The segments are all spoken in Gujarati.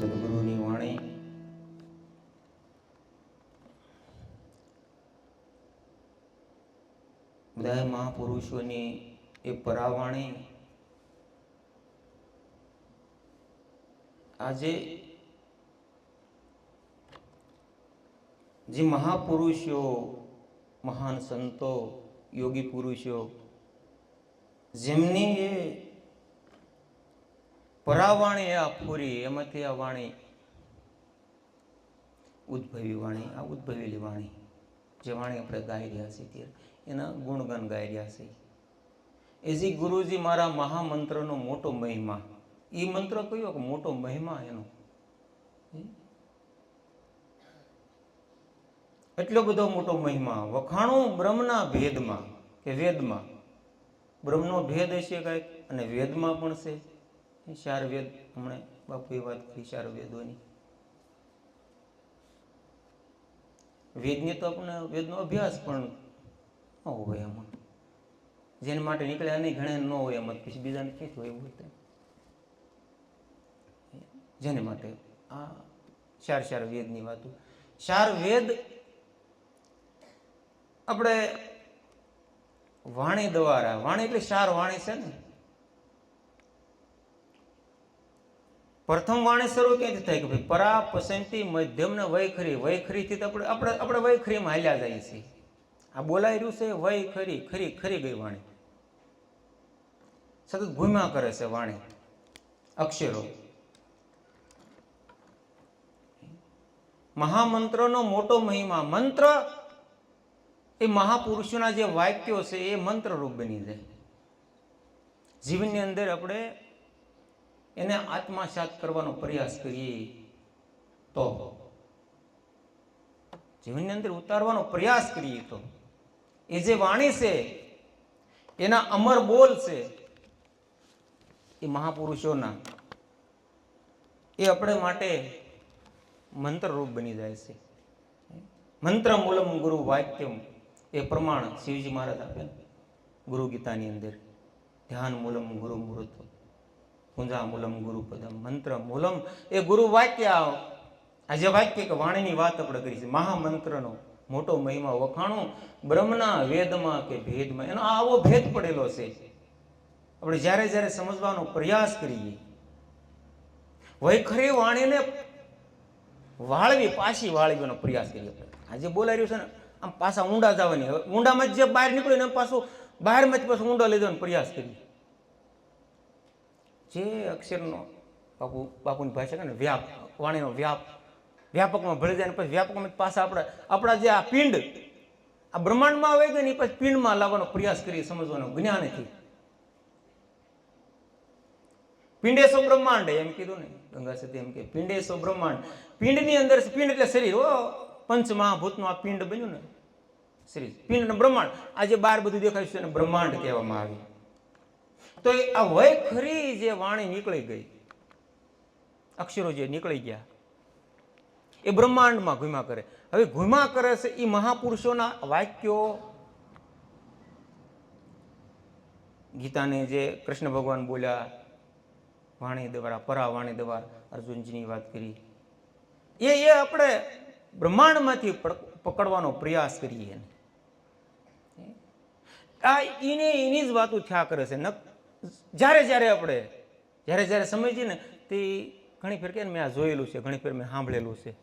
સદગુરુની વાણી. બધા મહાપુરુષોની એ પરાવાણી. આજે જે મહાપુરુષો, મહાન સંતો, યોગી પુરુષો, જેમની એ પરાવાણી આ ફૂરી એમાંથી આ વાણી, ઉદ્ભવી વાણી, આ ઉદ્ભવેલી વાણી, જે વાણી આપણે ગાઈ રહ્યા છીએ ત્યારે એના ગુણગાન ગાઈ રહ્યા છીએ. એ ગુરુજી મારા મહામંત્રનો મોટો મહિમા, એ મંત્ર કયો કે મોટો મહિમા એનો? એટલો બધો મોટો મહિમા, વખાણો બ્રહ્મના ભેદમાં કે વેદમાં. બ્રહ્મનો ભેદ હશે કાંઈક અને વેદમાં પણ છે. ચાર વેદ હમણાં બાપુએ વાત કરી ચાર વેદોની વેદની તો આપણે, વેદનો અભ્યાસ પણ ન હોય એમાં. જેને માટે નીકળ્યા નહીં, ઘણા ન હોય એમાં. પછી બીજાને ક્યાંથી હોય એવું હોય જેને માટે? આ ચાર ચાર વેદની વાતો. ચાર વેદ આપણે વાણી દ્વારા, વાણી એટલે ચાર વાણી છે ને? પ્રથમ વાણી શરૂ ક્યાંથી થાય કે ભાઈ પરા મધ્યમ ને વૈખરી, વૈખરીથી તો આપણે આપણે આપણે વૈખરીમાં હાલ્યા જઈએ છીએ. આ બોલાઈ રહ્યું છે વૈ ખરી ખરી ખરી ગઈ વાણી. સતત ભૂમ્યા કરે છે વાણી. અક્ષરો. મહામંત્રનો મોટો મહિમા. મંત્ર એ મહાપુરુષોના જે વાક્યો છે એ મંત્રરૂપ બની જાય. જીવનની અંદર આપણે એને આત્માસાત કરવાનો પ્રયાસ કરીએ તો જીવનની અંદર ઉતારવાનો પ્રયાસ કરીએ તો. એ જે વાણી છે, એના અમર બોલ છે, એ મહાપુરુષોના, એ આપણે માટે મંત્રરૂપ બની જાય છે. મંત્ર મૂલમ ગુરુ વાક્યમ, એ પ્રમાણ શિવજી મહારાજ આપે ગુરુ ગીતાની અંદર. ધ્યાન મૂલમ ગુરુ મૂર્ત પૂંજા મૂલમ ગુરુપદમ મંત્ર મૂલમ એ ગુરુ વાક્ય આજે વાક્ય કે વાણીની વાત આપણે કરી છે, મહામંત્રનો મોટો મહિમા વખાણો, બ્રહ્મના વેદમાં કે ભેદમાં, એનો આવો ભેદ પડેલો છે. આપણે જ્યારે જ્યારે સમજવાનો પ્રયાસ કરીએ, વૈખરી વાણીને વાળવી, પાછી વાળવીનો પ્રયાસ કરીએ આજે બોલાઈ રહ્યું છે ને, આમ પાછા ઊંડા જવાની, હવે ઊંડામાં જ જે બહાર નીકળ્યું ને પાછું બહારમાં જ પાછું ઊંડો લઈ જવાનો પ્રયાસ કરીએ. જે અક્ષરનો બાપુ, બાપુની ભાષા કહે ને વ્યાપ, વાણીનો વ્યાપ, વ્યાપકમાં ભળી જાય ને પછી વ્યાપકમાં પાછા આપણે, આપણા જે આ પિંડ, આ બ્રહ્માંડમાં આવે ગઈ ને એ પછી પિંડમાં લાવવાનો પ્રયાસ કરીએ સમજવાનો જ્ઞાનથી પિંડેશો બ્રહ્માંડ, એમ કીધું ને, ગંગા સતી એમ કે, પિંડેશો બ્રહ્માંડ. પિંડની અંદર પિંડ એટલે શરીર ઓ પંચ મહાભૂતનું આ પિંડ બન્યું ને, શરીર, પિંડ અને બ્રહ્માંડ. આજે બાર બધું દેખાય છે એને બ્રહ્માંડ કહેવામાં આવી. તો એ આ વય ખરી જે વાણી નીકળી ગઈ. અક્ષરો જે નીકળી ગયા, એ બ્રહ્માંડમાં ઘુમા કરે. હવે ઘુમા કરે છે એ મહાપુરુષોના વાક્યો. ગીતાને જે કૃષ્ણ ભગવાન બોલ્યા, વાણી દ્વારા પરા વાણી દ્વારા અર્જુનજીની વાત કરી. એ એ આપણે બ્રહ્માંડમાંથી પકડવાનો પ્રયાસ કરીએ આ એને એની જ વાતો થયા કરે છે. ન જ્યારે જ્યારે આપણે, જ્યારે જ્યારે સમજીએ ને, તે ઘણી ફેર કે મેં આ જોયેલું છે, ઘણી ફેર મેં સાંભળેલું છે.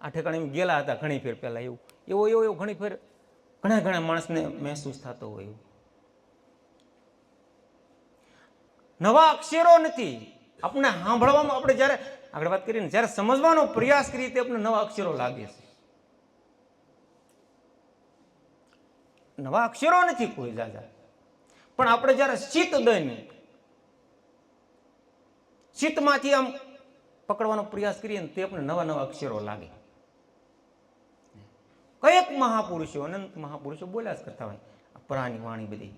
આ ઠેકાણે એમ ગયેલા હતા ઘણી ફેર પહેલાં એવું. એવો એવો એવો ઘણી ફેર ઘણા ઘણા માણસને મહેસૂસ થતો હોય એવું. નવા અક્ષરો નથી. આપણે સાંભળવામાં આપણે જ્યારે, આગળ વાત કરીએ ને, જ્યારે સમજવાનો પ્રયાસ કરીએ તે આપણે નવા અક્ષરો લાગે છે. નવા અક્ષરો નથી કોઈ જાજા. પણ આપણે જ્યારે ચિત્ત દઈને ચિત્તમાંથી આમ પકડવાનો પ્રયાસ કરીએ ને તે આપણે નવા નવા અક્ષરો લાગે. કયેક મહાપુરુષો, અનંત મહાપુરુષો બોલ્યા જ કરતા હોય. પરાની વાણી બધી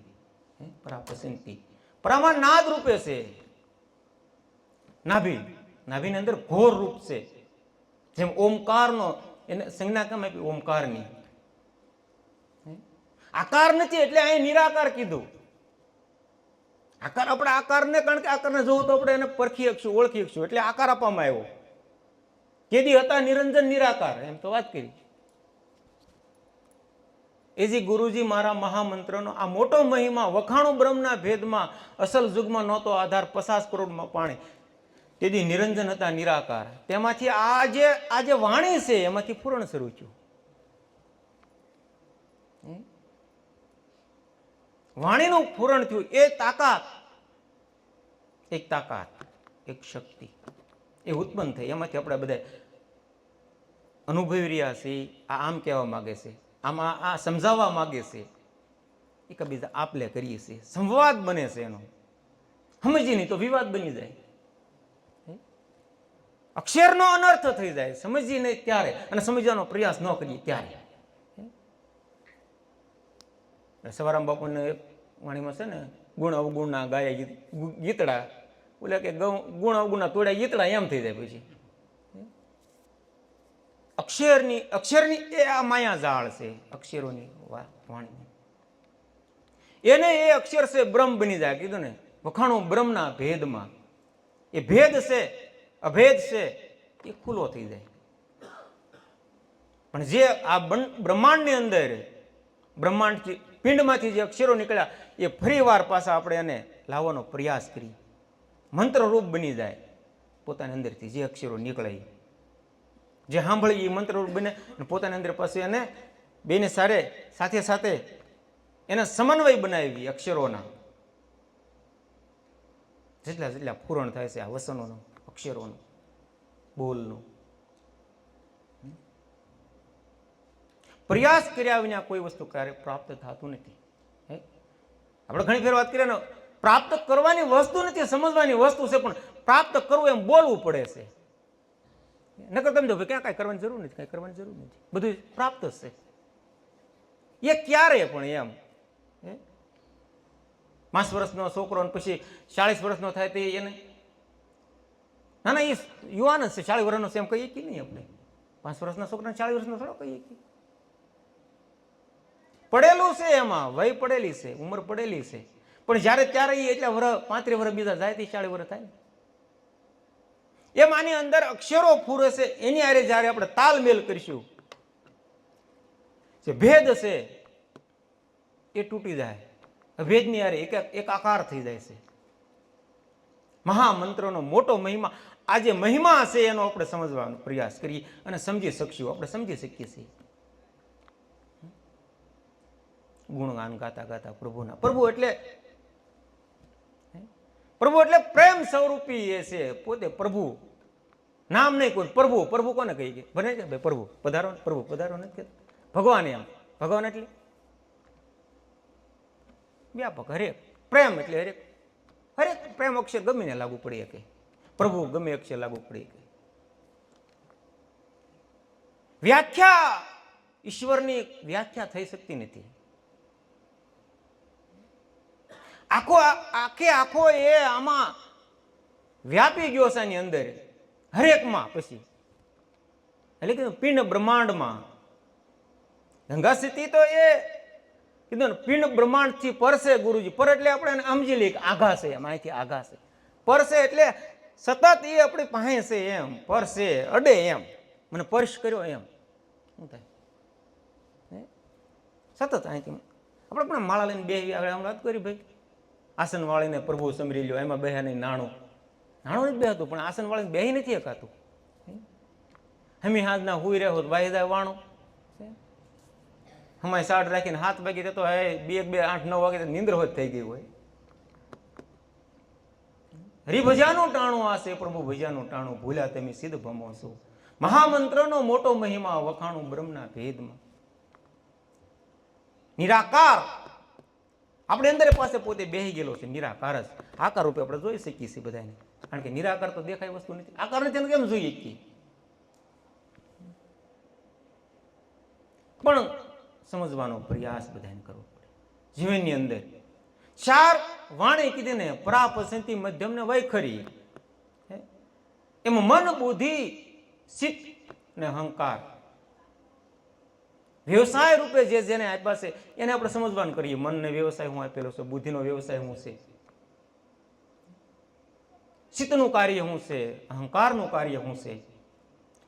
પરા પસંતી પરામાં નાદ રૂપે છે. નાભી, નાભીની અંદર ઘોર રૂપ છે. જેમ ઓમકારનો, એને સંજ્ઞા કેમ આપી? ઓમકારની? આકાર નથી એટલે અહીં નિરાકાર કીધું. આકાર આપણે આકારને, કારણ કે આકારને જોવું તો આપણે એને પરખી શકશું, ઓળખી શકશું. એટલે આકાર આપવામાં આવ્યો. કેદી હતા નિરંજન, નિરાકાર, એમ તો વાત કરી. એ જે ગુરુજી મારા મહામંત્રનો, આ મોટો મહિમા, વખાણું બ્રહ્મના ભેદમાં અસલ યુગમાં નહોતો આધાર, પચાસ કરોડમાં પાણી. તેથી નિરંજન હતા, નિરાકાર. તેમાંથી આ જે આ જે વાણી છે, એમાંથી પૂરણ શરૂ થયું. વાણીનું પૂરણ થયું. એ તાકાત, એક તાકાત, એક શક્તિ, એ ઉત્પન્ન થઈ. એમાંથી આપણે બધા અનુભવી રહ્યા છે આ આમ કહેવા માગે છે. આમાં આ સમજાવવા માગે છે. એકબીજા આપલે કરીએ છીએ. સંવાદ બને છે એનો. સમજી નહીં તો વિવાદ બની જાય. અક્ષરનો અનર્થ થઈ જાય. સમજી નહીં ત્યારે અને સમજવાનો પ્રયાસ ન કરીએ ત્યારે હે? સવારામ બાપુને વાણીમાં છે ને, ગુણ અવગુણના ગાયા ગીતડા. બોલે કે ગુણ અવગુણના તોડ્યા ગીતડા એમ થઈ જાય પછી. અક્ષરની અક્ષરની એ આ માયા જાળ છે, અક્ષરોની વાણી એને એ અક્ષર છે બ્રહ્મ બની જાય. કીધું ને, વખાણું બ્રહ્મના ભેદમાં. એ ભેદ છે, અભેદ છે, એ ખુલ્લો થઈ જાય. પણ જે આ બ્રહ્માંડની અંદર, બ્રહ્માંડથી પિંડમાંથી જે અક્ષરો નીકળ્યા, એ ફરીવાર પાછા આપણે એને લાવવાનો પ્રયાસ કરીએ મંત્રરૂપ બની જાય. પોતાની અંદરથી જે અક્ષરો નીકળે જે સાંભળી એ મંત્રરૂપ બને અને પોતાની અંદર પછી એને બેને સારે સાથે સાથે એને સમન્વય બનાવી અક્ષરોના. જેટલા જેટલા પૂરણ થાય છે આ વસનોનું, અક્ષરોનું, બોલનું. પ્રયાસ કર્યા વિના કોઈ વસ્તુ ક્યારે પ્રાપ્ત થતું નથી? આપણે ઘણી ફેર વાત કરીએ ને, પ્રાપ્ત કરવાની વસ્તુ નથી, સમજવાની વસ્તુ છે, પણ પ્રાપ્ત કરવું એમ બોલવું પડે છે. નકર તમે જો ક્યાં કાંઈ કરવાની જરૂર નથી, કાંઈ કરવાની જરૂર નથી. બધું પ્રાપ્ત છે. એ ક્યારે પણ એમ? પાંચ વર્ષનો છોકરો પછી ચાળીસ વર્ષનો થાય તે એને, ના ના, એ યુવાન જ છે, ચાળીસ વર્ષનો છે, એમ કહીએ કે નહીં આપણે? પાંચ વર્ષના છોકરાને ચાલીસ વર્ષનો થોડો કહીએ કે? પડેલું છે એમાં, વય પડેલી છે, ઉંમર પડેલી છે. પણ જ્યારે ત્યારે એ એટલા પાંત્રીસ વર્ષ બીજા જાય તે ચાલીસ વર્ષ થાય એમ આની અંદર અક્ષરો ફૂરે છે, એની આરે જ્યારે આપણે તાલમેલ કરીશું, જે ભેદ છે, એ તૂટી જાય. ભેદની આરે એક એક આકાર થઈ જાય છે. મહામંત્રનો મોટો મહિમા, આ જે મહિમા છે એનો આપણે સમજવાનો પ્રયાસ કરીએ અને સમજી શકશું, આપણે સમજી શકીએ છીએ. ગુણગાન ગાતા ગાતા પ્રભુના. પ્રભુ એટલે પ્રભુ એટલે પ્રેમ સ્વરૂપી એ છે. પોતે પ્રભુ. નામ નહીં કોઈ, પ્રભુ. પ્રભુ કોને કહી ગયા બને છે? ભાઈ પ્રભુ. પધારો પ્રભુ. પધારો નથી ભગવાન એમ. ભગવાન એટલે? વ્યાપક. હરેક. પ્રેમ એટલે હરેક. હરેક પ્રેમ અક્ષર ગમે ને લાગુ પડી શકે પ્રભુ ગમે અક્ષર લાગુ પડી શકે વ્યાખ્યા. ઈશ્વરની વ્યાખ્યા થઈ શકતી નથી. આખો આખે આખો એ આમાં વ્યાપી ગયો છે એની અંદર. હરેકમાં પછી. એટલે કીધું પિંડ બ્રહ્માંડમાં. ગંગા સ્થિતિ તો એ કીધું ને, પિંડ બ્રહ્માંડથી પરસે ગુરુજી. પર એટલે આપણે એને સમજી લઈએ આઘા છે એમ, અહીંથી આઘા છે. પરસે એટલે સતત એ આપણી પાસે છે એમ, પરસે, અડે એમ. મને સ્પર્શ કર્યો એમ. શું થાય? સતત અહીંથી. આપણે પણ માળા લઈને બે આગળ વાત કરી ભાઈ. આસન વાળીને પ્રભુ સમરી લ્યો, એમાં બેહે નહીં નાણું. નાણું નથી બેહતું, પણ આસન વાળીને નથી એકાતું હમી હાથના હુઈ રહ્યો તો બાહી જાય વાણું. હમાય સાડ રાખીને હાથ વાગી જતો હે બે એક બે આઠ નવ વાગે નિંદ્ર હોત થઈ ગઈ હોય. હરિભજાનું ટાણું આ છે, પ્રભુ ભજાનું ટાણું ભૂલ્યા તમે સિદ્ધ ભમો છો. મહામંત્રનો મોટો મહિમા વખાણું બ્રહ્મના ભેદમાં. નિરાકાર આપણે અંદર પાસે પોતે બેહી ગયેલો છે, નિરાકાર જ. આકાર રૂપે આપણે જોઈ શકીએ છીએ બધાને કારણ કે નિરાકાર તો દેખાય વસ્તુ નથી. આકાર નથી કેમ જોઈએ પણ સમજવાનો પ્રયાસ બધાને કરવો પડે. જીવનની અંદર ચાર વાણી કીધી ને પરાપસંતી મધ્યમ ને વૈખરી હે? એમાં મન બુદ્ધિ ચિત્ત ને અહંકાર. વ્યવસાય રૂપે જે જેને આપ્યા છે, એને આપણે સમજવાનું કરીએ. મનને વ્યવસાય હું આપેલો છે, બુદ્ધિનો વ્યવસાય હું છે. ચિત્તનું કાર્ય શું છે, અહંકારનું કાર્ય શું છે.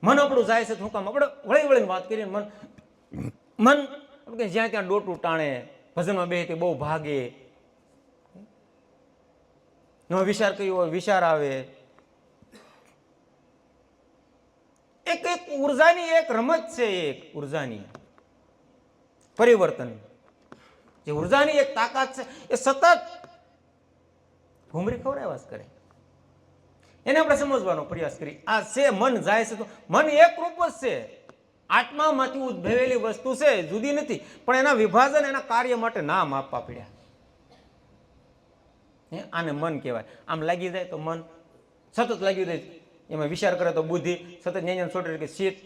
મન આપણું જાય છે શું કામ આપણે વળી વળીને વાત કરીએ મન મન કે જ્યાં ત્યાં ડોટું ટાણે, ભજનમાં બે તે બહુ ભાગે. નો વિચાર કયો હોય, વિચાર આવે. એક એક ઉર્જાની એક રમત છે એક ઉર્જાની. પરિવર્તન. જે ઉર્જાની એક તાકાત છે, એ સતત ઘૂમરી ખવડાવ્યા કરે. એને આપણે સમજવાનો પ્રયાસ કરી આ છે, મન જાય છે તો મન એક રૂપ જ છે. આત્મામાંથી ઉદ્ભવેલી વસ્તુ છે, જુદી નથી. પણ એના વિભાજન, એના કાર્ય માટે નામ આપવા પડ્યા. આને મન કહેવાય. આમ લાગી જાય તો મન સતત લાગી જાય. એમાં વિચાર કરે તો બુદ્ધિ. સતત ન્યાય છોડે કે શીત.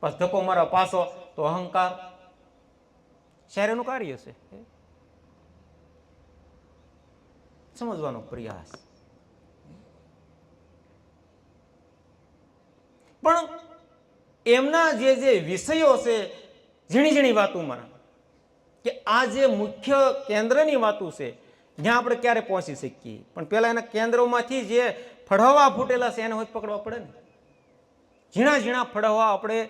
પાછ ધક્કો મારવા પાસો તો અહંકાર. શહેરનું કાર્ય છે. સમજવાનો પ્રયાસ. પણ એમના જે જે વિષયો છે, ઝીણી ઝીણી વાતોમાં કે આ જે મુખ્ય કેન્દ્રની વાતો છે જ્યાં આપણે ક્યારે પહોંચી શકીએ? પણ પહેલા એના કેન્દ્રોમાંથી જે ફળવા ફૂટેલા છે, એને હોય પકડવા પડે ને. ઝીણા ઝીણા ફળવા આપણે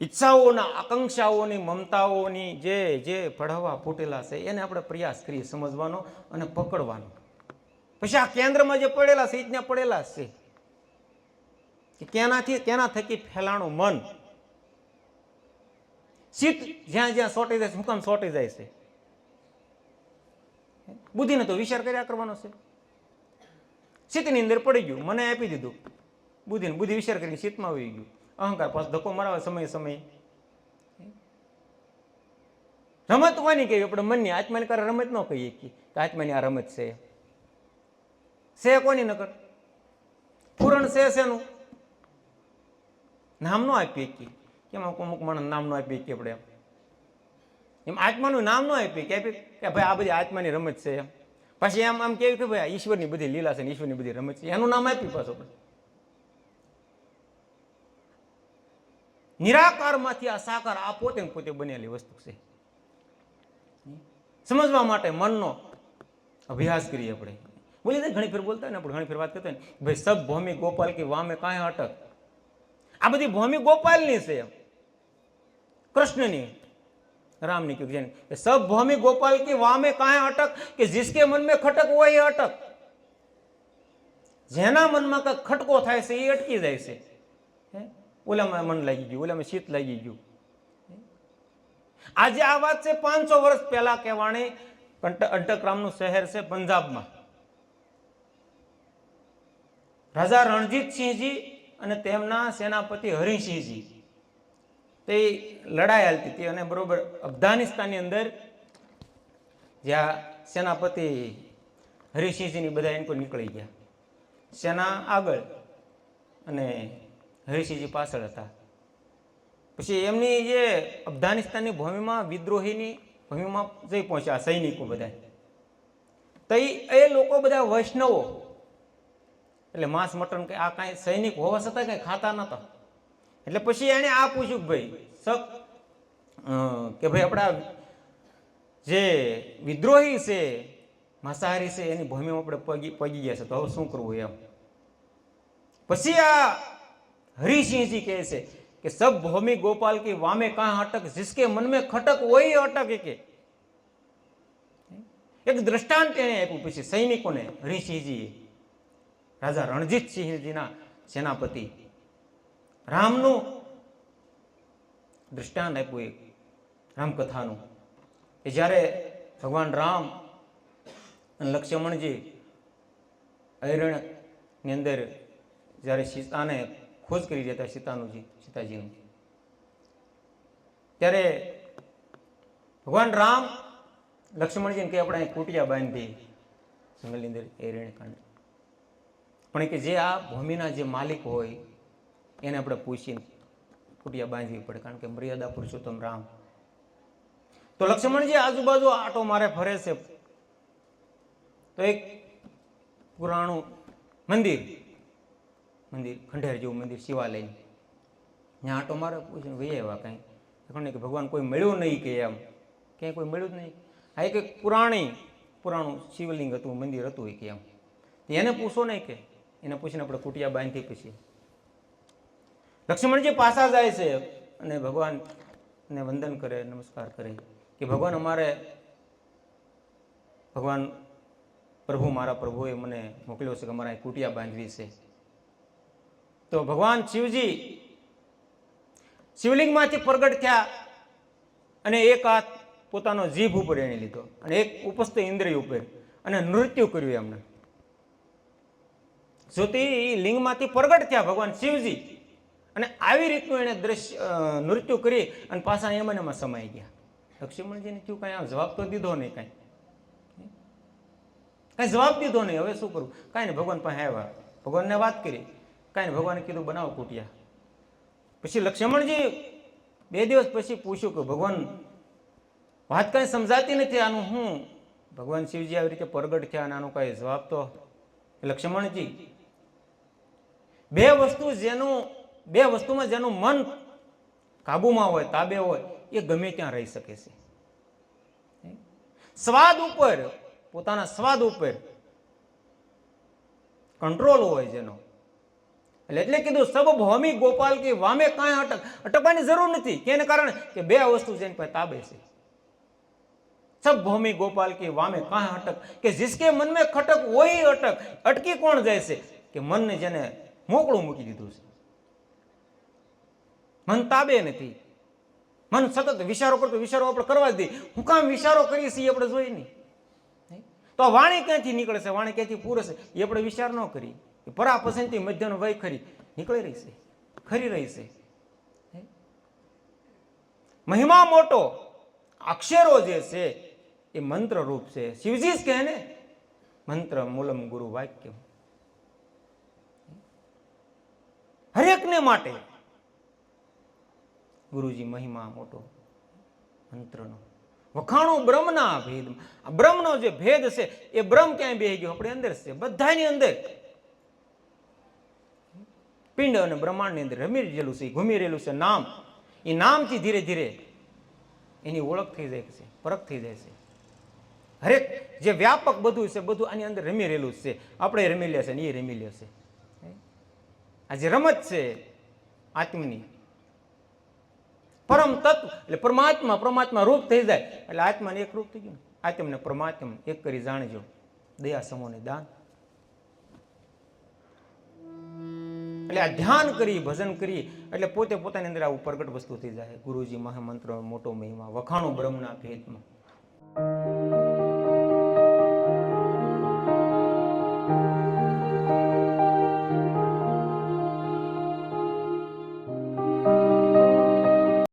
ઈચ્છાઓના આકાંક્ષાઓની, મમતાઓની જે જે ફળહવા ફૂટેલા છે, એને આપણે પ્રયાસ કરીએ સમજવાનો અને પકડવાનો. પછી આ કેન્દ્રમાં જે પડેલા છે જ પડેલા છે. કે કેનાથી, કેના થકી ફેલાણું મન? શીત જ્યાં જ્યાં સોટી જાય છે શું કામ સોટી જાય છે. બુદ્ધિને તો વિચાર કર્યા કરવાનો છે. શીતની અંદર પડી ગયું, મને આપી દીધું. બુદ્ધિને, બુદ્ધિ વિચાર કરીને શીતમાં આવી ગયું. અહંકાર પાછો ધક્કો મરાવે સમય સમય. રમત કોની કહેવી? આપણે મનની આત્માની કરે રમત ન કહીએ કે આત્માની આ રમત છે. છે કોની નકર? પૂરણ છે શેનું? નામ નો આપીએ કે. કેમ અમુક માણસ નામ નો આપીએ કે આપણે? એમ આત્માનું નામ ન આપીએ કે કે ભાઈ આ બધી આત્માની રમત છે. એમ પછી એમ આમ કેવું કે ભાઈ ઈશ્વરની બધી લીલા છે ને ઈશ્વરની બધી રમત છે. એનું નામ આપ્યું પાછું નિરાકારમાંથી આ સાકાર આ પોતે પોતે બનેલી વસ્તુ છે. સમજવા માટે મનનો અભ્યાસ કરીએ આપણે. બોલીએ ઘણી ફેર બોલતા ને, આપણે ઘણી ફેર વાત કરતા ને. ભાઈ, સબ ભૌમિક ગોપાલ કે વામે કાંઈ અટક? આ બધી ભૌમિક ગોપાલની છે કૃષ્ણની. રામની કહ્યું કે સબ ભૌમિ ગોપાલ કે વામે કાંઈ અટક? કે જિસકે મન મેં ખટક હોય એ અટક? જેના મનમાં કાંઈક ખટકો થાય છે એ અટકી જાય છે. હે? ઓલામાં મન લાગી ગયું ઓલામાં શીત લાગી ગયું. આજે આ વાત છે પાંચસો વર્ષ પહેલા કહેવાણી અંટકરામનું શહેર છે પંજાબમાં. રાજા રણજીતસિંહજી અને તેમના સેનાપતિ હરિસિંહજી. તે લડાઈ હાલતી હતી અને બરોબર અફઘાનિસ્તાનની અંદર જ્યાં સેનાપતિ હરિસિંહજીની બધા એમ નીકળી ગયા. સેના આગળ અને હરિસિંહજી પાછળ હતા. પછી એમની જે અફઘાનિસ્તાનની ભૂમિમાં વિદ્રોહીની ભૂમિમાં જઈ પહોંચ્યા સૈનિકો બધા તો એ લોકો બધા વૈષ્ણવો. એટલે માંસ મટન કે આ કાંઈ સૈનિક હોવા છતાં કંઈ ખાતા નહોતા. એટલે પછી એણે આ પૂછ્યું ભાઈ સક કે ભાઈ આપણા જે વિદ્રોહી છે, માંસાહારી છે, એની ભૂમિમાં આપણે પગી પગી ગયા છે. તો હવે શું કરવું એમ? પછી આ હરિસિંહજી કહે છે કે, સબ ભૌમી ગોપાલ કે વામે કાં અટક? જિસકે મન મેં ખટક હોય અટકે કે? એક દ્રષ્ટાંત એને આપ્યું પછી સૈનિકોને હરિસિંહજીએ. રાજા રણજીતસિંહજીના સેનાપતિ રામનું દ્રષ્ટાંત આપ્યું એક રામકથાનું કે જ્યારે ભગવાન રામ અને લક્ષ્મણજી અરણ્યની અંદર જ્યારે સીતાને ખોજ કરી જતા સીતાનુંજી, સીતાજીનું. ત્યારે ભગવાન રામ લક્ષ્મણજીને કે આપણે અહીં કુટિયા બાંધી જંગલની અંદર એ રેણકાંડ પણ કે જે આ ભૂમિના જે માલિક હોય, એને આપણે પૂછીને કુટિયા બાંધવી પડે, કારણ કે મર્યાદા પુરુષોત્તમ રામ. તો લક્ષ્મણજી આજુબાજુ આટો મારે ફરે છે. તો એક પુરાણું મંદિર મંદિર, ખંડેર જેવું મંદિર શિવાલય ત્યાં આટો મારે પૂછીને વહી એવા કાંઈ. ખબર કે ભગવાન કોઈ મળ્યું નહીં કે એમ. ક્યાંય કોઈ મળ્યું જ નહીં. આ એક પુરાણી, પુરાણું શિવલિંગ હતું, મંદિર હતું કે એમ. એને પૂછો નહીં કે, એને પૂછીને આપણે કુટિયા બાંધી પછી. લક્ષ્મણજી પાછા જાય છે અને ભગવાનને વંદન કરે, નમસ્કાર કરે કે, ભગવાન, અમારે ભગવાન પ્રભુ, મારા પ્રભુએ મને મોકલ્યો છે કે અમારે કુટિયા બાંધવી છે. તો ભગવાન શિવજી શિવલિંગમાંથી પ્રગટ થયા અને એક હાથ પોતાનો જીભ ઉપર એને લીધો અને એક ઉપસ્થ ઇન્દ્રિય ઉપર અને નૃત્ય કર્યું એમને જ્યોતિ લિંગમાંથી પ્રગટ થયા ભગવાન શિવજી અને આવી રીતનું એને દ્રશ્ય નૃત્ય કરી અને પાછા એમાં એમાં સમાઈ ગયા. લક્ષ્મણજીને કયું કાંઈ આમ જવાબ તો દીધો નહીં કાંઈ. કાંઈ જવાબ દીધો નહીં. હવે શું કરવું કાંઈ નહીં, ભગવાન પાસે આવ્યા. ભગવાનને વાત કરી. કાંઈ ભગવાને કીધું બનાવો કુટિયા. પછી લક્ષ્મણજી બે દિવસ પછી પૂછ્યું કે ભગવાન, વાત કાંઈ સમજાતી નથી આનું હું? ભગવાન શિવજી આવી રીતે પ્રગટ થયા અને આનો કાંઈ જવાબ તો લક્ષ્મણજી, બે વસ્તુ જેનું, બે વસ્તુમાં જેનું મન કાબુમાં હોય, તાબે હોય, એ ગમે ત્યાં રહી શકે છે. સ્વાદ ઉપર, પોતાના સ્વાદ ઉપર કંટ્રોલ હોય જેનો એટલે એટલે કીધું સબબ હોમી ગોપાલ કે વામે કાંઈ અટક અટકવાની જરૂર નથી. કેને કારણે? કે બે વસ્તુ છે એની તાબે છે. સબ ભૌમી ગોપાલ કે વામે કાંઈ અટક કે જીસકે મન મેં ખટક હોય અટક અટકી કોણ જાય છે? કે મનને જેને મોકળું મૂકી દીધું છે. મન તાબે નથી. મન સતત વિચારો કરતો વિચારો આપણે કરવા દઈએ હું કામ વિચારો કરીએ છીએ આપણે જોઈ નહીં. તો વાણી ક્યાંથી નીકળે છે? વાણી ક્યાંથી પૂરે એ આપણે વિચાર ન કરીએ. એ પરા મધ્યનો વય ખરી. નીકળી રહી છે. ખરી રહી છે. મહિમા મોટો અક્ષરો જે છે એ મંત્ર રૂપ છે. શિવજી જ કહે ને, મંત્ર મૂલમ ગુરુ વાક્ય હરેકને માટે ગુરુજી મહિમા મોટો મંત્રનો. વખાણો બ્રહ્મના ભેદ બ્રહ્મનો જે ભેદ છે, એ બ્રહ્મ ક્યાંય બે ગયો? આપણે અંદર છે. બધાની અંદર. પિંડ અને બ્રહ્માંડની અંદર રમી રહેલું છે, ઘૂમી રહેલું છે નામ. એ નામથી ધીરે ધીરે એની ઓળખ થઈ જાય છે, પરખ થઈ જાય છે. હરેક જે વ્યાપક બધું છે, બધું આની અંદર રમી રહેલું છે. આપણે રમી લે છે ને એ રમી લે છે. આ જે રમત છે, આત્મની. પરમ તત્વ, એટલે પરમાત્મા પરમાત્મા રૂપ થઈ જાય. એટલે આત્માને એક રૂપ થઈ ગયું આત્મને પરમાત્મા, એક કરી જાણજો. દયા સમોને દાન. એટલે આ ધ્યાન કરી, ભજન કરી, એટલે પોતે પોતાની અંદર આવું પ્રગટ વસ્તુ થઈ જાય. ગુરુજી મહામંત્ર, મોટો મહિમા, વખાણો બ્રહ્મના ભેદમાં.